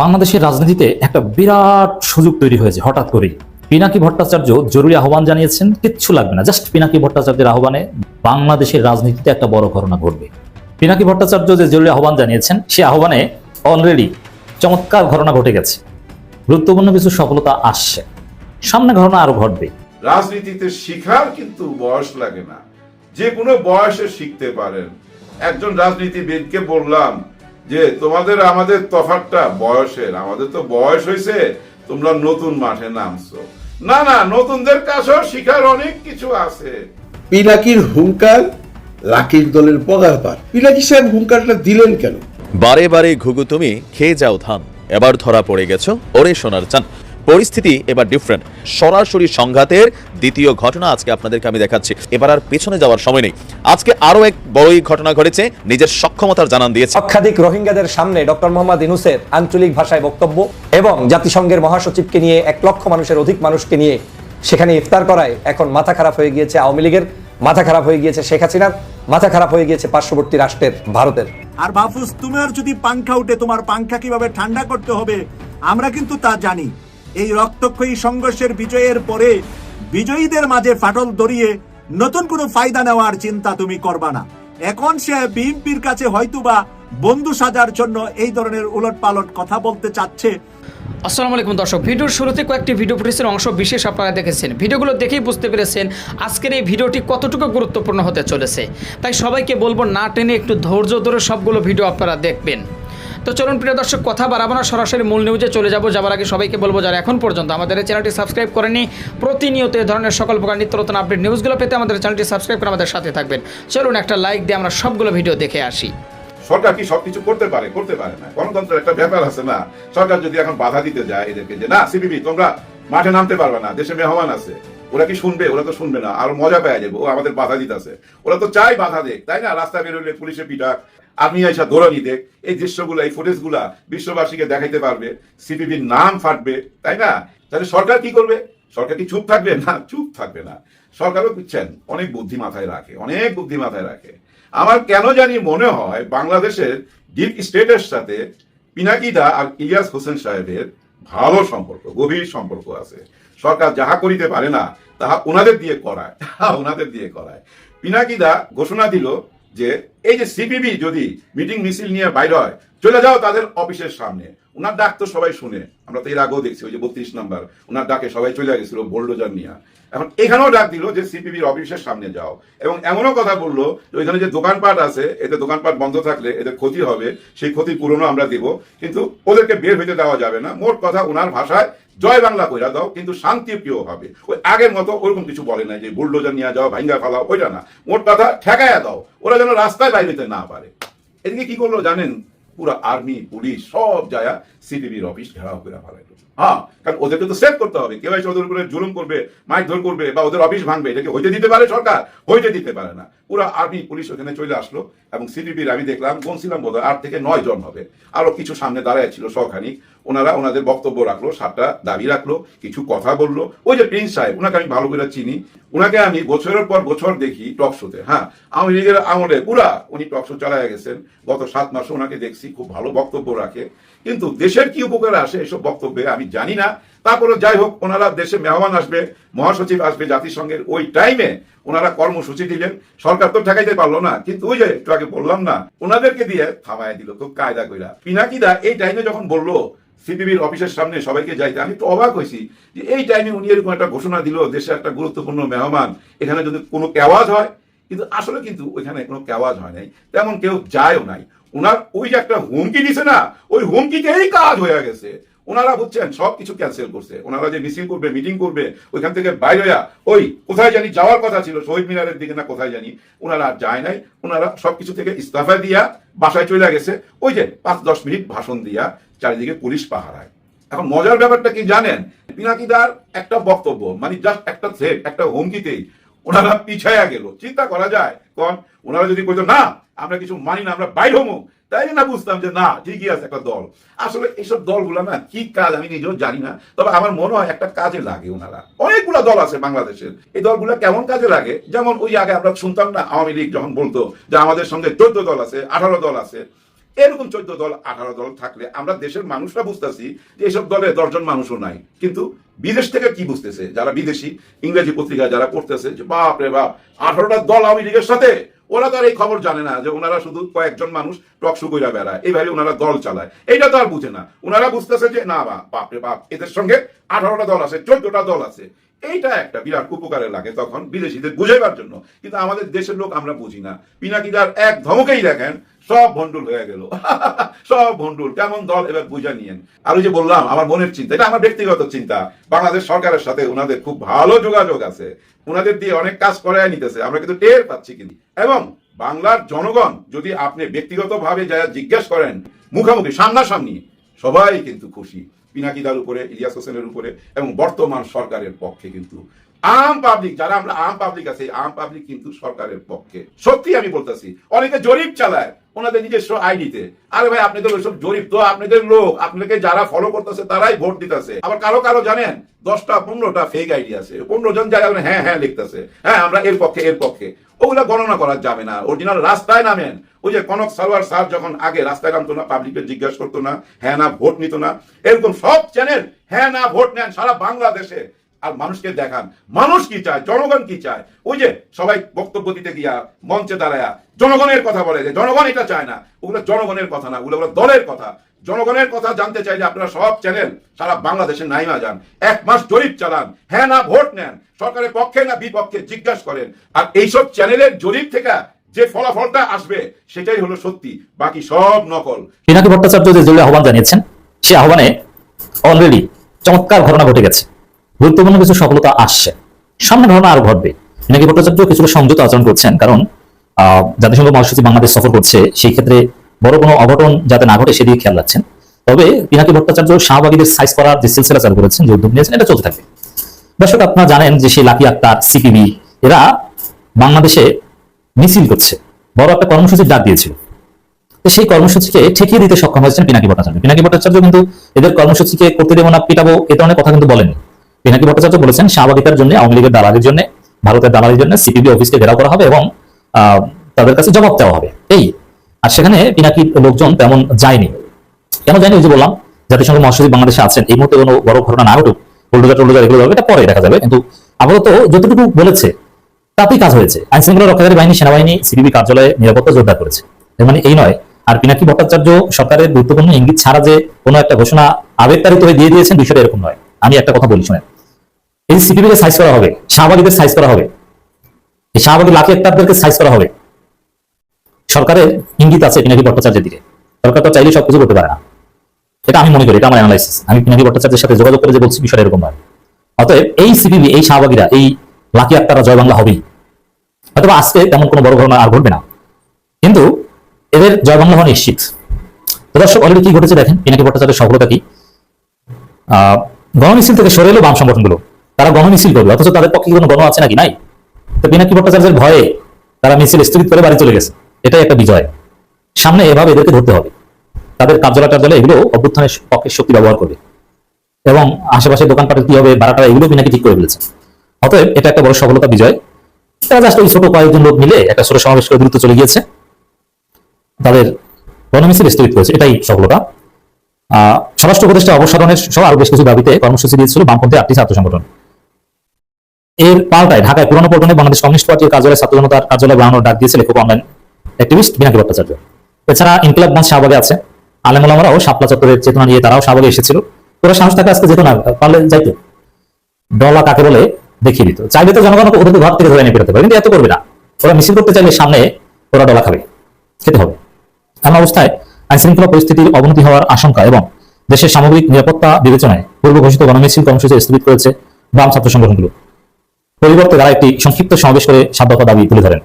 বাংলাদেশের রাজনীতিতে একটা বিরাট সুযোগ তৈরি হয়েছে হঠাৎ করেই। পিনাকি ভট্টাচার্য জরুরি আহ্বান জানিয়েছেন, কিচ্ছু লাগবে না, জাস্ট পিনাকি ভট্টাচার্যের আহ্বানে বাংলাদেশের রাজনীতিতে একটা বড় ঘটনা ঘটবে। পিনাকি ভট্টাচার্য যে জরুরি আহ্বান জানিয়েছেন, সে আহ্বানে অলরেডি চমৎকার ঘটনা ঘটে গেছে। গুরুত্বপূর্ণ কিছু সফলতা আসছে। সামনে ঘটনা আরও ঘটবে। রাজনীতিতে শিখার কিন্তু বয়স লাগে না। যে কোনো বয়সে শিখতে পারেন। একজন রাজনীতিবিদকে বললাম যে তোমাদের আমাদের তফাতটা বয়সের আমাদের তো বয়স হয়েছে তোমরা নতুন মাঠে নামছো। না না নতুনদের কাছেও শিখার অনেক কিছু আছে। পিনাকির হুঙ্কার লাকির দলের পগার পার পিনাকি সাহেব হুঙ্কারটা দিলেন কেন? বারে বারে ঘুঘু তুমি খেয়ে যাও ধান এবার ধরা পড়ে গেছো ওরে সোনার চান। পরিস্থিতি এবার ডিফারেন্ট সরাসরি সংঘাতের দ্বিতীয় ঘটনা আজকে আপনাদেরকে আমি দেখাচ্ছি। এবার আর পেছনে যাওয়ার সময় নেই। আজকে আরও এক বড়ই ঘটনা ঘটেছে নিজের সক্ষমতার জানান দিয়েছে। লক্ষাধিক রোহিঙ্গাদের সামনে ডক্টর মোহাম্মদ ইনুসের আঞ্চলিক ভাষায় বক্তব্য এবং জাতিসংঘের মহাসচিবকে নিয়ে এক লক্ষ মানুষের অধিক মানুষকে নিয়ে সেখানে ইফতার করায় এখন মাথা খারাপ হয়ে গিয়েছে আওয়ামী লীগের মাথা খারাপ হয়ে গিয়েছে শেখ হাসিনার মাথা খারাপ হয়ে গিয়েছে পার্শ্ববর্তী রাষ্ট্রের ভারতের। আর মাহফুজ তোমার যদি পাংখা উঠে তোমার পাংখা কীভাবে ঠান্ডা করতে হবে? আমরা কিন্তু তা জানি। এই রক্তক্ষয়ী সংঘর্ষের বিজয়ের পরে বিজয়ীদের মাঝে ফাটল ধরিয়ে নতুন কোনো ফায়দা নেওয়ার চিন্তা তুমি করবা না। এখন সে বিএনপির কাছে হয়তোবা বন্ধু সাজার জন্য এই ধরনের উলট পালট কথা বলতে চাচ্ছে। আসসালামু আলাইকুম দর্শক, ভিডিওর শুরুতে কয়েকটি ভিডিও ফুটেজের অংশ বিশেষ আপনারা দেখেছেন। ভিডিওগুলো দেখেই বুঝতে পেরেছেন আজকের এই ভিডিওটি কতটুকু গুরুত্বপূর্ণ হতে চলেছে। তাই সবাইকে বলব না টেনে একটু ধৈর্য ধরে সবগুলো ভিডিও আপনারা দেখবেন। তো চলুন, প্রিয় দর্শক, কথা বাড়াবো না, সরাসরি মূল নিউজে চলে যাব। যাবার আগে সবাইকে বলব, যারা এখন পর্যন্ত আমাদের চ্যানেলটি সাবস্ক্রাইব করেনি প্রতিনিয়ত এই ধরনের সকল প্রকার নিত্য নতুন আপডেট নিউজগুলো পেতে আমাদের চ্যানেলটি সাবস্ক্রাইব করে আমাদের সাথে থাকবেন। চলুন, একটা লাইক দিয়ে আমরা সবগুলো ভিডিও দেখে আসি। সরকার কি সবকিছু করতে পারে? করতে পারে না। গণতন্ত্রের একটা ব্যাপার আছে না। সরকার যদি এখন বাধা দিতে যায় এদেরকে যে, না সিপিবি তোমরা মাঠে নামতে পারবে না, দেশে মেহমান আছে। ওরা কি শুনবে? ওরা তো শুনবে না। আর মজা পেয়ে যাবে। ও আমাদের বাধা দিতেছে। ওরা তো চাই বাধা দেখ তাই না? রাস্তা বেরোলে পুলিশে পিটা আর্মি আইসা দৌড়ানি দেখ এই দৃশ্যগুলো, এই ফুটেজগুলা বিশ্ববাসীকে দেখাইতে পারবে সিপিবির নাম ফাটবে, তাই না? তাহলে সরকার কি করবে? সরকার কি চুপ থাকবে? না, চুপ থাকবে না। সরকারও বুঝছেন, অনেক বুদ্ধি মাথায় রাখে, অনেক বুদ্ধি মাথায় রাখে। আমার কেন জানি মনে হয় বাংলাদেশের ডিপ স্টেটের সাথে পিনাকিদা আর ইলিয়াস হোসেন সাহেবের ভালো সম্পর্ক, গভীর সম্পর্ক আছে। সরকার যাহা করিতে পারে না, তাহা ওনাদের দিয়ে করায় ওনাদের দিয়ে করায়। পিনাকিদা ঘোষণা দিল যে এই যে সিপিবি যদি মিটিং মিছিল নিয়ে বাইর হয় চলে যাও তাদের অফিসের সামনে। ওনার ডাক তো সবাই শুনে। আমরা তো এর আগেও দেখছি, ওই যে বত্রিশ নাম্বার। ওনার ডাকে সবাই চলে গেছিল, বোল্ডোজার নিয়ে। এখন এখানেও ডাক দিল যে, সিপিবির অফিসের সামনে যাও। এবং এমনও কথা বলল যে, ওইখানে যে দোকানপাট আছে, এতে দোকানপাট বন্ধ থাকলে এদের ক্ষতি হবে, সেই ক্ষতি পূরণও আমরা দিব। কিন্তু ওদেরকে বের হইতে দেওয়া যাবে না। মোট কথা ওনার ভাষায়, জয় বাংলা কইরা দাও, কিন্তু শান্তি প্রিয় হবে। ওই আগের মতো ওরকম কিছু বলে না যে, বুলডোজার নিয়ে যাও ভাঙ্গা ফালাও, ওইটা না। মোট কথা ঠেকাইয়া দাও। ওরা যেন রাস্তায় বাইরেতে না পারে। এদিকে কি করল জানেন? পুরো আর্মি পুলিশ সব যায় সিটিভির অফিস ঘেরাও করে ফেলাইলো হ্যাঁ কারণ ওদেরকে তো সেভ করতে হবে। কেউ এসে ওদের উপরে জুলুম করবে মাইক ধর করবে বা ওদের অফিস ভাঙবে এটাকে হইতে দিতে পারে সরকার? হইতে দিতে পারে না। পুরো আর্মি পুলিশ ওখানে চলে আসলো এবং সিটিভির আমি দেখলাম বোধ আট থেকে নয় জন হবে। আরও কিছু সামনে দাঁড়ায় ছিল সখানিক ওনারা ওনাদের বক্তব্য রাখল, সাতটা দাবি রাখল, কিছু কথা বলল। ওই যে প্রিন্স সাহেব ওনাকে আমি ভালো করে চিনি। ওনাকে আমি বছরের পর বছর দেখি টক শোতে হ্যাঁ। আওয়ামী লীগের আমলে পুরা উনি টক শো চালায় গেছেন। গত সাত মাসে ওনাকে দেখছি, খুব ভালো বক্তব্য রাখে। কিন্তু দেশের কি উপকার আসে এসব বক্তব্যে আমি জানি না। তারপরে যাই হোক, ওনারা দেশে মেহমান আসবে, মহাসচিব আসবে জাতিসংঘের ওই টাইমে ওনারা কর্মসূচি দিলেন সরকার তো ঠেকাইতে পারল না। কিন্তু ওই যে, একটু আগে বললাম না, ওনাদেরকে দিয়ে থামায় দিল খুব কায়দা কইরা। পিনাকিদা এই টাইমে যখন বলল সিপিবির অফিসের সামনে সবাইকে যাইতে, আমি তো অবাক হয়েছি যে এই টাইমে উনি এরকম একটা ঘোষণা দিল, দেশে একটা গুরুত্বপূর্ণ মেহমান, এখানে যদি কোনো কেওয়াজ হয়, কিন্তু আসলে কিন্তু ওইখানে কোনো কেওয়াজ হয় নাই। তেমন কেউ যায়ও নাই। ওনার ওই যে একটা হুমকি দিছে না, ওই হুমকিতেই কাজ হয়ে গেছে। ওনারা বুঝছেন, সব কিছু ক্যান্সেল করছে। ওনারা যে মিছিল করবে মিটিং করবে, ওইখান থেকে বাইরে ওই কোথায় জানি যাওয়ার কথা ছিল, শহীদ মিনারের দিকে না কোথায় জানি ওনারা আর যায় নাই। ওনারা সবকিছু থেকে ইস্তফা দিয়া বাসায় চলে গেছে। ওই যে পাঁচ দশ মিনিট ভাষণ দিয়া চারিদিকে পুলিশ পাহারায়। এখন মজার ব্যাপারটা কি জানেন? পিনাকিদার একটা বক্তব্য মানে জাস্ট একটা থ্রেট একটা হুমকিতেই ওনারা পিছায়া গেল। চিন্তা করা যায়, কোন? ওনারা যদি কইতো, না, আমরা কিছু মানি না, আমরা বাইর হমু। তাই না বুঝতাম যে, না, ঠিকই আছে একটা দল। আসলে এইসব দলগুলো না, কি কাজ আমি নিজেও জানি না। তবে আমার মনে হয় একটা কাজে লাগে ওনারা। অনেকগুলো দল আছে বাংলাদেশের। এই দলগুলো কেমন কাজে লাগে? যেমন ওই আগে আমরা শুনতাম না, আওয়ামী লীগ যখন বলতো যে, আমাদের সঙ্গে চোদ্দ দল আছে, আঠারো দল আছে। এরকম চোদ্দ দল, আঠারো দল থাকলে আমরা দেশের মানুষরা বুঝতেছি যে, এসব দলে দশজন মানুষও নাই। কিন্তু বিদেশ থেকে কি বুঝতেছে? যারা বিদেশি, ইংরেজি পত্রিকা যারা পড়তেছে, যে বাপ রে বাপ, আঠারোটা দল আওয়ামী লীগের সাথে, ওরা তো আর এই খবর জানে না যে ওনারা শুধু কয়েকজন মানুষ টকশো কইরা বেড়ায়। এইভাবে ওনারা দল চালায়। এইটা তো আর বুঝে না। ওনারা বুঝতেছে যে, না বাপ রে বাপ, এদের সঙ্গে আঠারোটা দল আছে, চোদ্দটা দল আছে। এইটা একটা বিরাট উপকারে লাগে তখন বিদেশিদের বুঝাইবার জন্য। কিন্তু আমাদের দেশের লোক আমরা বুঝি না। পিনাকিদার এক ধমকেই দেখেন, সব ভন্ডুল হয়ে গেল। সব ভন্ডুল কেমন দল এবার বুঝা নিয়েন। আর ওই যে বললাম, আমার মনের চিন্তা, এটা আমার ব্যক্তিগত চিন্তা। বাংলাদেশ সরকারের সাথে ওনাদের খুব ভালো যোগাযোগ আছে। ওনাদের দিয়ে অনেক কাজ করায় নিতেছে, আমরা কিন্তু টের পাচ্ছি কিন্তু। এবং বাংলার জনগণ, যদি আপনি ব্যক্তিগতভাবে যারা জিজ্ঞেস করেন, মুখামুখি, সামনাসামনি, সবাই কিন্তু খুশি। পিনাকিদার উপরে ইলিয়াস হোসেনের উপরে এবং বর্তমান সরকারের পক্ষে কিন্তু আম পাবলিক যারা আমরা আম পাবলিক আছে, আম পাবলিক কিন্তু সরকারের পক্ষে। সত্যি আমি বলতেছি, অনেকে জরিপ চালায় ওনাদের নিজস্ব আইডিতে। আরে ভাই আপনাদের ওইসব জরিপ তো আপনাদের লোক আপনাকে যারা ফলো করতেছে তারাই ভোট দিতেছে। আবার কারও কারও জানেন, দশটা, পনেরোটা ফেক আইডি আছে। পনেরো জন যারা হ্যাঁ হ্যাঁ লিখতেছে। হ্যাঁ আমরা এর পক্ষে এর পক্ষে। ওগুলা গণনা করা যাবে না। অরিজিনাল রাস্তায় নামেন। ওই যে কনক সালোয়ার স্যার যখন আগে রাস্তায় নামতো না পাবলিককে জিজ্ঞাসা করতো না হ্যাঁ না, ভোট নিত না? এরকম সব চ্যানেল হ্যাঁ না, ভোট নেন সারা বাংলাদেশে। আর মানুষকে দেখান। মানুষ কি চায়? জনগণ কি চায়? ওই যে সবাই বক্তব্য দিতে গিয়া মঞ্চে দাঁড়ায়া জনগণের কথা বলে যে জনগণ এটা চায় না। ওগুলো জনগণের কথা না, ওগুলো দলের কথা। জনগণের কথা জানতে চাইলে আপনারা সব চ্যানেল, সারা বাংলাদেশে নাইমা যান। এক মাস জরিপ চালান হ্যাঁ না ভোট নেন, সরকারের পক্ষে না বিপক্ষে জিজ্ঞাসা করেন। আর এইসব চ্যানেলের জরিপ থেকে যে ফলাফলটা আসবে, সেটাই হলো সত্যি। বাকি সব নকল। পিনাকি ভট্টাচার্য যে আহ্বান জানিয়েছেন, সে আহ্বানে অলরেডি চমৎকার ঘটনা ঘটে গেছে। গুরুত্বপূর্ণ কিছু সফলতা আসছে। সামনে ঘটনা আরও ঘটবে। পিনাকি ভট্টাচার্য কিছুটা সংযত আচরণ করছেন, কারণ জাতিসংঘ মহাসচিব বাংলাদেশ সফর করছে, সেই ক্ষেত্রে বড় কোনো অঘটন যাতে না ঘটে সেদিকে খেয়াল রাখছেন। তবে পিনাকি ভট্টাচার্য শাহবাগীদের সাইজ করার যে সিলসিলা চালু করেছেন, যে উদ্যোগ নিয়েছেন, এটা চলতে থাকবে। দর্শক, আপনারা জানেন যে সেই লাকি আক্তার, সিপিবি, এরা বাংলাদেশে মিছিল করছে। বড় একটা কর্মসূচির ডাক দিয়েছিল। তো সেই কর্মসূচিকে ঠেকিয়ে দিতে সক্ষম হয়েছেন পিনাকি ভট্টাচার্য। পিনাকি ভট্টাচার্য কিন্তু এদের কর্মসূচিকে করতে দেবো না, পিটাবো, এ ধরনের কথা কিন্তু বলেননি। পিনাকি ভট্টাচার্য বলেছেন স্বাভাবিকার জন্য, আওয়ামী লীগের দালালির জন্য, ভারতের দালালির জন্য সিপিবি অফিসকে ঘেরাও করা হবে এবং তাদের কাছে জবাব দেওয়া হবে। এই, আর সেখানে পিনাকি লোকজন তেমন যায়নি। কেন ওই যে বললাম, জাতিসংঘ মহাসচিব বাংলাদেশে আছেন, এই মুহূর্তে কোনো বড় ঘটনা না ঘটুক। উল্টোজা টুল্টোজা এগুলো এটা পরে দেখা যাবে। কিন্তু আপাতত যতটুকু বলেছে, তাতেই কাজ হয়েছে। আইন শৃঙ্খলা রক্ষাকারী বাহিনী, সেনাবাহিনী সিবিবি কার্যালয়ে নিরাপত্তা জোরদার করেছে। মানে এই নয়, আর পিনাকি ভট্টাচার্য সরকারের গুরুত্বপূর্ণ ইঙ্গিত ছাড়া যে কোনো একটা ঘোষণা আবেগতাড়িত হয়ে দিয়ে দিয়েছেন, বিষয়টা এরকম নয়। আমি একটা কথা বলি, শুনেন। এই সিপিবি কে সাইজ করা হবে, শাহবাগীদের সাইজ করা হবে। এই শাহবাগী লাখি একটারদেরকে সাইজ করা হবে। সরকারের ইঙ্গিত আছে পিনাকি ভট্টাচার্যের দিকে। সরকার তো চাইলে সবকিছু করতে পারে না। এটা আমি মনে করি, এটা আমার অ্যানালাইসিস আমি পিনাকি ভট্টাচার্যের সাথে যোগাযোগ করে যে বলছি, বিষয়টা এরকম নয়। অতএব এই সিপিবি এই শাহবাগীরা, এই লাকি আক্তারা জয় বাংলা হবেই। অথবা আজকে তেমন কোনো বড় ঘটনা আর ঘটবে না। কিন্তু এদের জয় বাংলা হওয়া নিশ্চিত। তো দর্শক অলরেডি কি ঘটেছে দেখেন, পিনাকি ভট্টাচার্যের সফলতা কি? গণমিছিল থেকে সরে এলো বাম সংগঠনগুলো। তারা গণ গণমিছিল করবে অথচ তাদের পক্ষে কোনো গণ আছে নাকি? নাই। তো পিনাকি ভট্টাচার্যের ভয়ে তারা মিছিল স্থগিত করে বাড়ি চলে গেছে। এটাই একটা বিজয়। সামনে এভাবে এদেরকে ধরতে হবে। তাদের কার্যালয় টার্যালয় এগুলো অভ্যুত্থানের পক্ষে শক্তি ব্যবহার করবে। এবং আশেপাশে দোকানপাটের কি হবে ভাড়াটা এগুলো পিনাকি ঠিক করে ফেলেছে। অতএব এটা একটা বড় সফলতা বিজয়। তারা জাস্ট ওই ছোট কয়েকজন লোক মিলে একটা ছোট সমাবেশ করে দ্রুত চলে গিয়েছে। তাদের গণমিছিল স্থগিত করেছে। এটাই সফলতা। আহ, স্বরাষ্ট্র উপদেষ্টা অবসরণের সহ আরও বেশ কিছু দাবিতে কর্মসূচি দিয়েছিল বামপন্থী আটটি ছাত্র সংগঠন। এর পাল্টায় ঢাকায় পুরনো পল্টনে বাংলাদেশ কমিউনিস্ট পার্টির কার্যালয় ছাত্র জনতার কার্যালয় বানানোর ডাক দিয়েছে লেখক অনলাইন অ্যাক্টিভিস্ট বিনাকি ভট্টাচার্য। এছাড়া ইনকিলাব মঞ্চ শাহবাগে আছে। আলেমুলামারাও শাপলা চত্বরের চেতনা নিয়ে তারাও শাহবাগে এসেছিল। তোরা সাহস থাকে আজকে যেত না, পারলে যাইতো ডলা কাকে বলে? দেখিয়ে দিত। চাইলে তো জনগণ ওদের ঘর থেকে ধরে এনে পেরোতে পারে, কিন্তু এত করবে না। ওরা মিছিল করতে চাইলে সামনে ওরা ডলা খাবে। খেতে হবে। এমন অবস্থায় আইন শৃঙ্খলা পরিস্থিতির অবনতি হওয়ার আশঙ্কা এবং দেশের সামগ্রিক নিরাপত্তা বিবেচনায় পূর্ব ঘোষিত গণমিছিল কর্মসূচি স্থগিত করেছে বাম ছাত্র সংগঠনগুলো। পরিবর্তে তারা একটি সংক্ষিপ্ত সমাবেশ করে সাত দাবি তুলে ধরেন।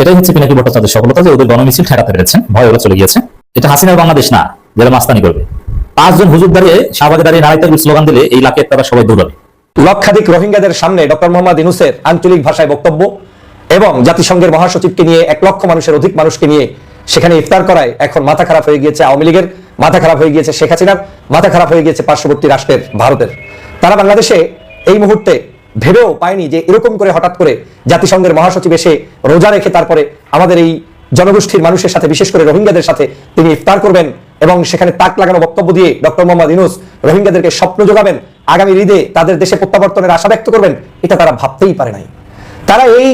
এটাই হচ্ছে পিনাকি ভট্টাচার্যের সফলতা যে ওদের গণমিছিল ঠেকাতে পেরেছেন। ভয় ওরা চলে গিয়েছে। এটা হাসিনার বাংলাদেশ না, যারা মাস্তানি করবে। পাঁচজন হুজুর দাঁড়িয়ে, শাহবাগে দাঁড়িয়ে নারীদের স্লোগান দিলে এই লাখের তারা সবাই দৌড়াবে। লক্ষাধিক রোহিঙ্গাদের সামনে ডক্টর মোহাম্মদ ইনুসের আঞ্চলিক ভাষায় বক্তব্য এবং জাতিসংঘের মহাসচিবকে নিয়ে এক লক্ষ মানুষের অধিক মানুষকে নিয়ে সেখানে ইফতার করায় এখন মাথা খারাপ হয়ে গিয়েছে আওয়ামী লীগের, মাথা খারাপ হয়ে গিয়েছে শেখ হাসিনার, মাথা খারাপ হয়ে গিয়েছে পার্শ্ববর্তী রাষ্ট্রের, ভারতের। তারা বাংলাদেশে এই মুহূর্তে ভেবেও পায়নি যে এরকম করে হঠাৎ করে জাতিসংঘের মহাসচিব এসে রোজা রেখে তারপরে আমাদের এই জনগোষ্ঠীর মানুষের সাথে, বিশেষ করে রোহিঙ্গাদের সাথে তিনি ইফতার করবেন এবং সেখানে তাক লাগানো বক্তব্য দিয়ে ডক্টর মোহাম্মদ ইনুস রোহিঙ্গাদেরকে স্বপ্ন যোগাবেন আগামী ঈদে তাদের দেশে প্রত্যাবর্তনের আশা ব্যক্ত করবেন, এটা তারা ভাবতেই পারে নাই। তারা এই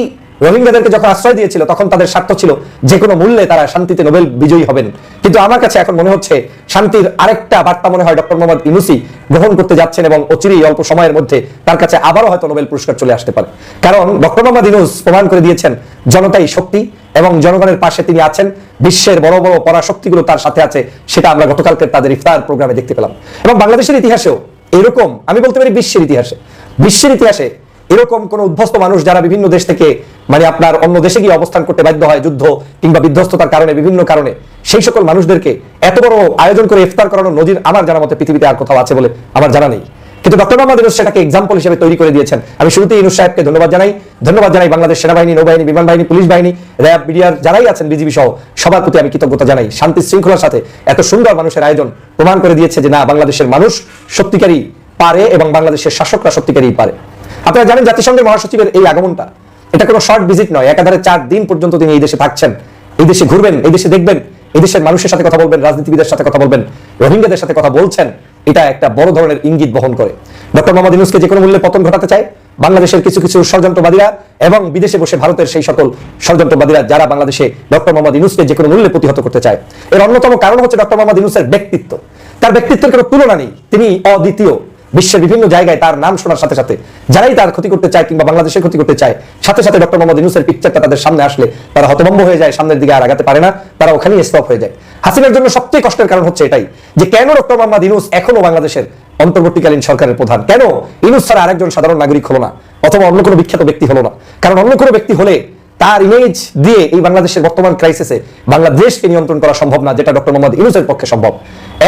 রোহিঙ্গাদেরকে যখন আশ্রয় দিয়েছিল, তখন তাদের স্বার্থ ছিল যে কোনো মূল্যে তারা শান্তিতে নোবেল বিজয়ী হবেন। কিন্তু আমার কাছে এখন মনে হচ্ছে শান্তির আরেকটা বার্তা মনে হয় ডক্টর মোহাম্মদ ইনুসি গ্রহণ করতে যাচ্ছেন এবং অচিরেই অল্প সময়ের মধ্যে তার কাছে আবারও হয়তো নোবেল পুরস্কার চলে আসতে পারে। কারণ ডক্টর মোহাম্মদ ইনুস প্রমাণ করে দিয়েছেন, জনতাই শক্তি এবং জনগণের পাশে তিনি আছেন, বিশ্বের বড় বড় পরাশক্তিগুলো তার সাথে আছে, সেটা আমরা গতকালকে তাদের ইফতার প্রোগ্রামে দেখতে পেলাম। এবং বাংলাদেশের ইতিহাসেও এরকম, আমি বলতে পারি বিশ্বের ইতিহাসে বিশ্বের ইতিহাসে এরকম কোন উদ্ভস্ত মানুষ যারা বিভিন্ন দেশ থেকে মানে আপনার অন্য দেশে গিয়ে অবস্থান করতে বাধ্য হয়, যুদ্ধ কিংবা বিধ্বস্ততার কারণে বিভিন্ন কারণে, সেই সকল মানুষদেরকে এত বড় আয়োজন করে ইফতার করানোর নজির আমার জানা মতে পৃথিবীতে আর কোথাও আছে বলে আমার জানা নেই। কিন্তু ডক্টর মোহাম্মদ ইউনুস সেটাকে এক্সাম্পল হিসেবে তৈরি করে দিয়েছেন। আমি শুরুতেই ইউনুস সাহেবকে ধন্যবাদ জানাই। ধন্যবাদ জানাই বাংলাদেশ সেনাবাহিনী, নৌবাহিনী, বিমান বাহিনী, পুলিশ বাহিনী, র্যাব বিডিআর যারাই আছেন, বিজিবি সহ সবার প্রতি আমি কৃতজ্ঞতা জানাই। শান্তি শৃঙ্খলার সাথে এত সুন্দর মানুষের আয়োজন প্রমাণ করে দিয়েছে যে না, বাংলাদেশের মানুষ সত্যিকারই পারে এবং বাংলাদেশের শাসকরা সত্যিকারই পারে। আপনারা জানেন জাতিসংঘের মহাসচিবের এই আগমনটা। এটা কোনো শর্ট ভিজিট নয়, একাধারে চার দিন পর্যন্ত তিনি এই দেশে থাকছেন। এই দেশে ঘুরবেন, এই দেশে দেখবেন, এই দেশের মানুষের সাথে কথা বলবেন, রাজনীতিবিদের সাথে কথা বলবেন, রোহিঙ্গাদের সাথে কথা বলছেন, এটা একটা বড় ধরনের ইঙ্গিত বহন করে। ডক্টর মোহাম্মদ ইউনুসকে যে কোনো মূল্যে পতন ঘটাতে চায়, বাংলাদেশের কিছু কিছু ষড়যন্ত্রবাদীরা এবং বিদেশে বসে ভারতের সেই সকল ষড়যন্ত্রবাদীরা যারা বাংলাদেশে ডক্টর মোহাম্মদ ইউনুসকে যে কোনো মূল্যে প্রতিহত করতে চায়। এর অন্যতম কারণ হচ্ছে ডক্টর মোহাম্মদ ইউনুসের ব্যক্তিত্ব। তার ব্যক্তিত্বের কোনো তুলনা নেই। তিনি অদ্বিতীয়। বিশ্বের বিভিন্ন জায়গায় তার নাম শোনার সাথে সাথে যারাই তার ক্ষতি করতে চায় কিংবা বাংলাদেশের ক্ষতি করতে চায়, সাথে সাথে ডক্টর মোহাম্মদ ইউনুসের পিকচারটা তাদের সামনে আসলে তারা হতভম্ব হয়ে যায়, সামনের দিকে আর আগাতে পারে না, তারা ওখানেই স্টপ হয়ে যায়। হাসিনার জন্য সবচেয়ে কষ্টের কারণ হচ্ছে এটাই যে কেন ডক্টর মোহাম্মদ ইউনুস এখনও বাংলাদেশের অন্তর্বর্তীকালীন সরকারের প্রধান? কেন ইউনুস ছাড়া আরেকজন সাধারণ নাগরিক হলো না? অথবা অন্য কোনো বিখ্যাত ব্যক্তি হলো না? কারণ অন্য কোনো ব্যক্তি হলে তার ইমেজ দিয়ে এই বাংলাদেশের বর্তমান ক্রাইসিসে বাংলাদেশকে নিয়ন্ত্রণ করা সম্ভব না, যেটা ডক্টর মোহাম্মদ ইউনুসের পক্ষে সম্ভব।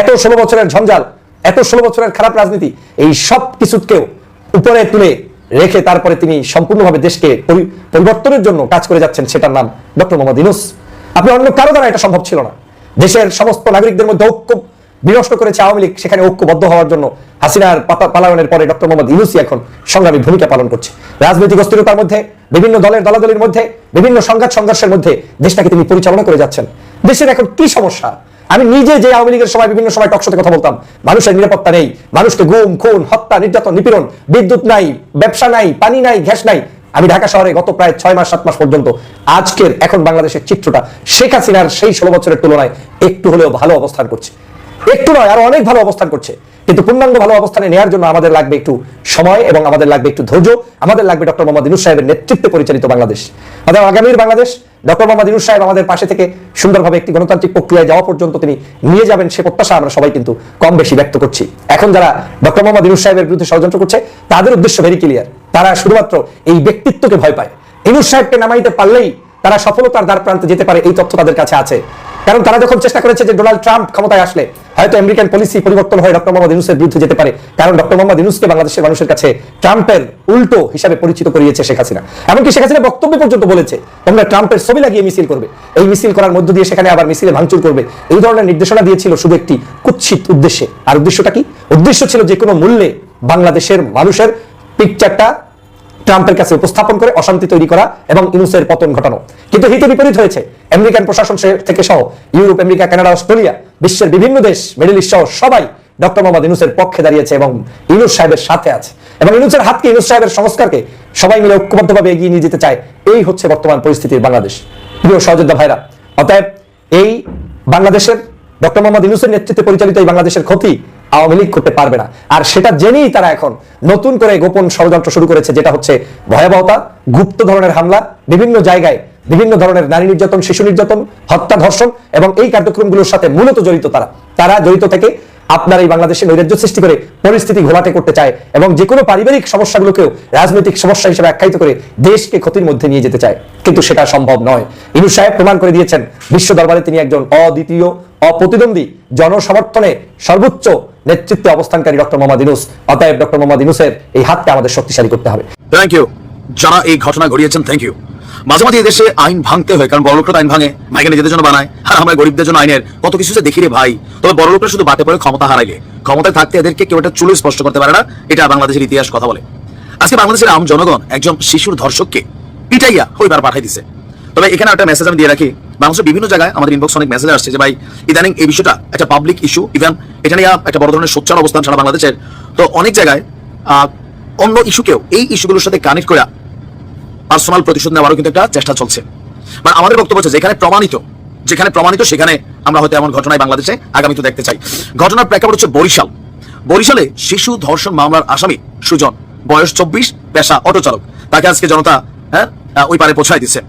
এত ষোলো বছরের ঝঞ্ঝাল এত ষোলো বছরের খারাপ রাজনীতি, এই সব কিছুকেও উপরে তুলে রেখে তারপরে তিনি সম্পূর্ণভাবে দেশকে পরিবর্তনের জন্য কাজ করে যাচ্ছেন, সেটার নাম ডক্টর মোহাম্মদ ইউনুস। আপনি অন্য কারও দ্বারা এটা সম্ভব ছিল না। দেশের সমস্ত নাগরিকদের মধ্যে ঐক্য বিনষ্ট করেছে আওয়ামী লীগ, সেখানে ঐক্যবদ্ধ হওয়ার জন্য হাসিনার পালায়নের পরে ডক্টর মোহাম্মদ ইউনুসি এখন সংগ্রামী ভূমিকা পালন করছে। রাজনৈতিক অস্থিরতার মধ্যে, বিভিন্ন দলের দলাদলির মধ্যে, বিভিন্ন সংঘাত সংঘর্ষের মধ্যে দেশটাকে তিনি পরিচালনা করে যাচ্ছেন। দেশের এখন কি সমস্যা? আমি নিজে যে আওয়ামী লীগের সময় বিভিন্ন সময় টকশোতে কথা বলতাম, মানুষের নিরাপত্তা নেই, মানুষকে গুম, খুন, হত্যা, নির্যাতন, নিপীড়ন, বিদ্যুৎ নাই, ব্যবসা নাই, পানি নাই, গ্যাস নাই, আমি ঢাকা শহরে গত প্রায় ছয় মাস, সাত মাস পর্যন্ত আজকের এখন বাংলাদেশের চিত্রটা শেখ হাসিনার সেই ষোলো বছরের তুলনায় একটু হলেও ভালো অবস্থান করছে। একটু নয়, আরও অনেক ভালো অবস্থান করছে। কিন্তু পূর্ণাঙ্গ ভালো অবস্থানে নেওয়ার জন্য আমাদের লাগবে একটু সময় এবং আমাদের লাগবে একটু ধৈর্য, আমাদের লাগবে ডক্টর মোহাম্মদ ইনুস সাহেবের নেতৃত্বে পরিচালিত বাংলাদেশ। আগামীর বাংলাদেশ ডক্টর মোহাম্মদ ইউনুস সাহেব আমাদের পাশে থেকে সুন্দরভাবে একটি গণতান্ত্রিক প্রক্রিয়ায় যাওয়া পর্যন্ত তিনি নিয়ে যাবেন, সে প্রত্যাশা আমরা সবাই কিন্তু কম বেশি ব্যক্ত করছি। এখন যারা ডক্টর মোহাম্মদ ইউনুস সাহেবের বিরুদ্ধে ষড়যন্ত্র করছে, তাদের উদ্দেশ্য ভেরি ক্লিয়ার তারা শুধুমাত্র এই ব্যক্তিত্বকে ভয় পায়। ইনুস সাহেবকে নামাইতে পারলেই তারা সফলতার দ্বার প্রান্তে যেতে পারে, এই তথ্য তাদের কাছে আছে। কারণ তারা যখন চেষ্টা করেছে যে ডোনাল্ড ট্রাম্প ক্ষমতায় আসলে, হয়তো আমেরিকান পলিসি পরিবর্তন হয়ে ডক্টর মোহাম্মদ ইউনুসের বিরুদ্ধে যেতে পারে। কারণ ডক্টর মোহাম্মদ ইউনুসকে বাংলাদেশের মানুষের কাছে ট্রাম্পের উল্টো হিসাবে পরিচিত করিয়েছে শেখ হাসিনা। এমনকি শেখ হাসিনা বক্তব্য পর্যন্ত বলেছে, তোমরা ট্রাম্পের ছবি লাগিয়ে মিছিল করবে। এই মিছিল করার মধ্য দিয়ে সেখানে আবার মিছিলে ভাঙচুর করবে। এই ধরনের নির্দেশনা দিয়েছিল শুধু একটি কুৎসিত উদ্দেশ্যে। আর উদ্দেশ্যটা কি? উদ্দেশ্য ছিল যে কোনো মূল্যে বাংলাদেশের মানুষের পিকচারটা ট্রাম্পের কাছে উপস্থাপন করে অশান্তি তৈরি করা এবং ইউনুসের পতন ঘটানো। কিন্তু হিতে বিপরীত হয়েছে। আমেরিকান প্রশাসন থেকে সহ ইউরোপ, আমেরিকা, কানাডা, অস্ট্রেলিয়া, বিশ্বের বিভিন্ন দেশ, মিডল ইস্ট সহ সবাই ডক্টর মোহাম্মদ ইউনুসের পক্ষে দাঁড়িয়েছে এবং ইউনুস সাহেবের সাথে আছে। এবং ইউনুসের হাতকে, ইউনুস সাহেবের সংস্কারকে সবাই মিলে ঐক্যবদ্ধভাবে এগিয়ে নিয়ে যেতে চায়। এই হচ্ছে বর্তমান পরিস্থিতির বাংলাদেশ। প্রিয় সহযোদ্ধা ভাইরা, অতএব এই বাংলাদেশের ডক্টর মোহাম্মদ ইউনুসের নেতৃত্বে পরিচালিত এই বাংলাদেশের ক্ষতি আওয়ামী লীগ করতে পারবে না। আর সেটা জেনেই তারা এখন নতুন করে গোপন ষড়যন্ত্র শুরু করেছে, যেটা হচ্ছে ভয়াবহতা, গুপ্ত ধরনের হামলা, বিভিন্ন জায়গায় বিভিন্ন ধরনের নারী নির্যাতন, শিশু নির্যাতন, হত্যা, ধর্ষণ এবং এই কার্যক্রমগুলোর সাথে মূলত জড়িত তারা। তারা জড়িত থেকে আপনার এই বাংলাদেশে নৈরাজ্য সৃষ্টি করে পরিস্থিতি ঘোলাটে করতে চায় এবং যে কোনো পারিবারিক সমস্যাগুলোকেও রাজনৈতিক সমস্যা হিসেবে আখ্যায়িত করে দেশকে ক্ষতির মধ্যে নিয়ে যেতে চায়। কিন্তু সেটা সম্ভব নয়। ইনুস সাহেব প্রমাণ করে দিয়েছেন, বিশ্ব দরবারে তিনি একজন অদ্বিতীয়, অপ্রতিদ্বন্দ্বী, জনসমর্থনে সর্বোচ্চ নেতৃত্বে অবস্থানকারী ডক্টর মোহাম্মদ ইনুস অতএব ডক্টর মোহাম্মদ ইনুসের এই হাতকে আমাদের শক্তিশালী করতে হবে। থ্যাংক ইউ যারা এই ঘটনা ঘটিয়েছেন থ্যাংক ইউ মাঝে মাঝে এই দেশে আইন ভাঙতে হয়, কারণ বড় লোকরা আইন ভাঙে, মাইকে নিজেদের জন্য বানায়, আর আমরা গরিবদের জন্য আইনের কত কিছু যে দেখি রে ভাই। তবে বড় লোকরা শুধু বাটে পড়ে ক্ষমতা হারাইলে, ক্ষমতায় থাকতে এদেরকে কেউ একটা চুলো স্পষ্ট করতে পারে না, এটা বাংলাদেশের ইতিহাস কথা বলে। আজকে বাংলাদেশের আম জনগণ একজন শিশুর ধর্ষককে পিটাইয়া ওইবার পাঠাই দিছে। তবে এখানে একটা মেসেজ আমি দিয়ে রাখি বাংলাদেশের বিভিন্ন জায়গায় আমাদের ইনবক্স অনেক মেসেজ আসছে যে, ভাই, ইদানিং এই বিষয়টা একটা পাবলিক ইস্যু ইভেন এটা নিয়ে একটা বড় ধরনের সোচ্চার অবস্থান সারা বাংলাদেশের। তো অনেক জায়গায় অন্য ইস্যুকেও এই ইস্যুগুলোর সাথে কানেক্ট করে পার্সোনাল প্রতিশোধ নেওয়ারও কিন্তু একটা চেষ্টা চলছে। মানে আমাদের বক্তব্য হচ্ছে, যেখানে প্রমাণিত যেখানে প্রমাণিত, সেখানে আমরা হয়তো এমন ঘটনায় বাংলাদেশে আগামীতে দেখতে চাই। ঘটনার প্রেক্ষাপট হচ্ছে বরিশাল। বরিশালে শিশু ধর্ষণ মামলার আসামি সুজন, বয়স চব্বিশ, পেশা অটো চালক তাকে আজকে জনতা হ্যাঁ? ওই পারে পৌঁছায় দিচ্ছে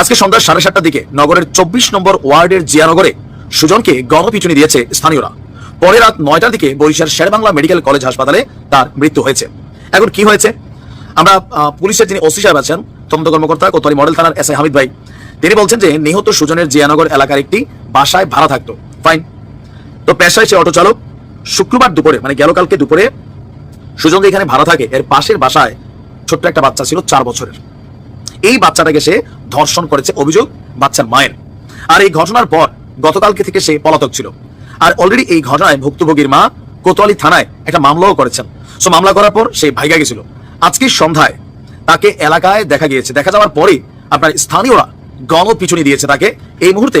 আজকে সন্ধ্যা সাড়ে সাতটার দিকে নগরের চব্বিশ নম্বর ওয়ার্ডের জিয়ানগরে সুজনকে গণপিটুনি দিয়েছে স্থানীয়রা। পরে রাত নয়টার দিকে বরিশাল শেরবাংলা মেডিকেল কলেজ হাসপাতালে তার মৃত্যু হয়েছে। এখন কি হয়েছে? আমরা পুলিশের যিনি ওসি সাহেব আছেন, তদন্ত কর্মকর্তা কোতোয়ালি মডেল থানার এস আই হামিদ ভাই, তিনি বলছেন যে নিহত সুজনের জিয়ানগর এলাকার একটি বাসায় ভাড়া থাকতো। ফাইন তো পেশায় সে অটো চালক। শুক্রবার দুপুরে মানে গেল কালকে দুপুরে সুজন এখানে ভাড়া থাকে। এর পাশের বাসায় ছোট্ট একটা বাচ্চা ছিল চার বছরের। এই বাচ্চাটাকে সে ধর্ষণ করেছে, অভিযোগ বাচ্চার মায়ের। আর এই ঘটনার পর গতকালকে থেকে সে পলাতক ছিল। আর অলরেডি এই ঘটনায় ভুক্তভোগীর মা কোতোয়ালি থানায় একটা মামলাও করেছেন। সো মামলা করার পর সে ভাইগা গেছিল। আজকে সন্ধ্যায় তাকে এলাকায় দেখা গিয়েছে। দেখা যাওয়ার পরে আপনার স্থানীয়রা গণ পিছুনি দিয়েছে তাকে। এই মুহূর্তে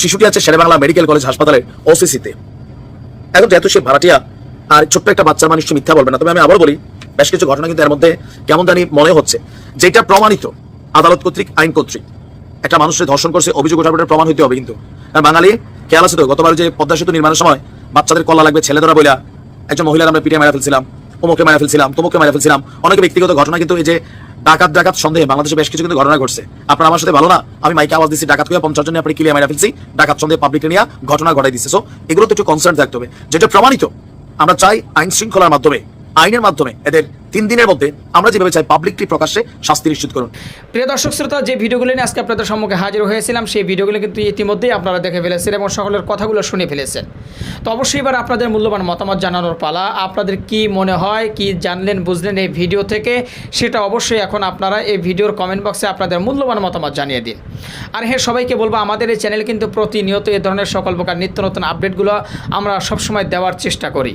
শিশুটি আছে শেরেবাংলা মেডিকেল কলেজ হাসপাতালের ওসিসিতে এখন যেহেতু সে ভাড়াটিয়া আর ছোট্ট একটা বাচ্চার মানুষ মিথ্যা বলবে না। তবে আমি আবার বলি বেশ কিছু ঘটনা কিন্তু এর মধ্যে কেমন জানি মনে হচ্ছে। যেটা প্রমাণিত আদালত কর্তৃক, আইন কর্তৃক। একটা মানুষের ধর্ষণ করছে, অভিযোগ ওঠার প্রমাণ হইতে হবে কিন্তু। আর বাঙালি, খেয়াল আছে তো? গতবার যে পদ্মা সেতু নির্মাণের সময় বাচ্চাদের কল্লা লাগবে ছেলে ধরা বইলা একজন মহিলার আমরা পিটিয়ে মারা ফেলছিলাম অমুকে মারা ফেলছিলাম, তমুকে মারা ফেলছিলাম। অনেক ব্যক্তিগত ঘটনা কিন্তু এই যে ডাকাত ডাকাত সন্দেহে বাংলাদেশে বেশ কিছু কিন্তু ঘটনা ঘটছে। আপনার আমার সাথে ভালো না? আমি মাইকে আওয়াজ দিচ্ছি ডাকাত করে পঞ্চাশ জনে আপনি ক্লিয়ার মারা ফেলছি, ডাকাত সন্দেহে পাবলিক নিয়ে ঘটনা ঘটাই দিচ্ছে সো এগুলো তো একটু কনসার্ন থাকতে হবে। যেটা প্রমাণিত, আমরা চাই আইন শৃঙ্খলার মাধ্যমে আইনের মাধ্যমে, এদের তিন দিনের মধ্যে আমরা যেভাবে চাই পাবলিকলি প্রকাশ্যে শাস্তি নিশ্চিত করুন। প্রিয় দর্শক, শ্রোতা, যে ভিডিওগুলো নিয়ে আজকে আপনাদের সম্মুখে হাজির হয়েছিলাম, সেই ভিডিওগুলো কিন্তু ইতিমধ্যেই আপনারা দেখে ফেলেছেন এবং সকলের কথাগুলো শুনে ফেলেছেন। তো অবশ্যই এবার আপনাদের মূল্যবান মতামত জানানোর পালা। আপনাদের কি মনে হয়, কি জানলেন, বুঝলেন এই ভিডিও থেকে, সেটা অবশ্যই এখন আপনারা এই ভিডিওর কমেন্ট বক্সে আপনাদের মূল্যবান মতামত জানিয়ে দিন। আর হ্যাঁ সবাইকে বলব, আমাদের এই চ্যানেল কিন্তু প্রতিনিয়ত এ ধরনের সকল প্রকার নিত্য নতুন আপডেটগুলো আমরা সবসময় দেওয়ার চেষ্টা করি।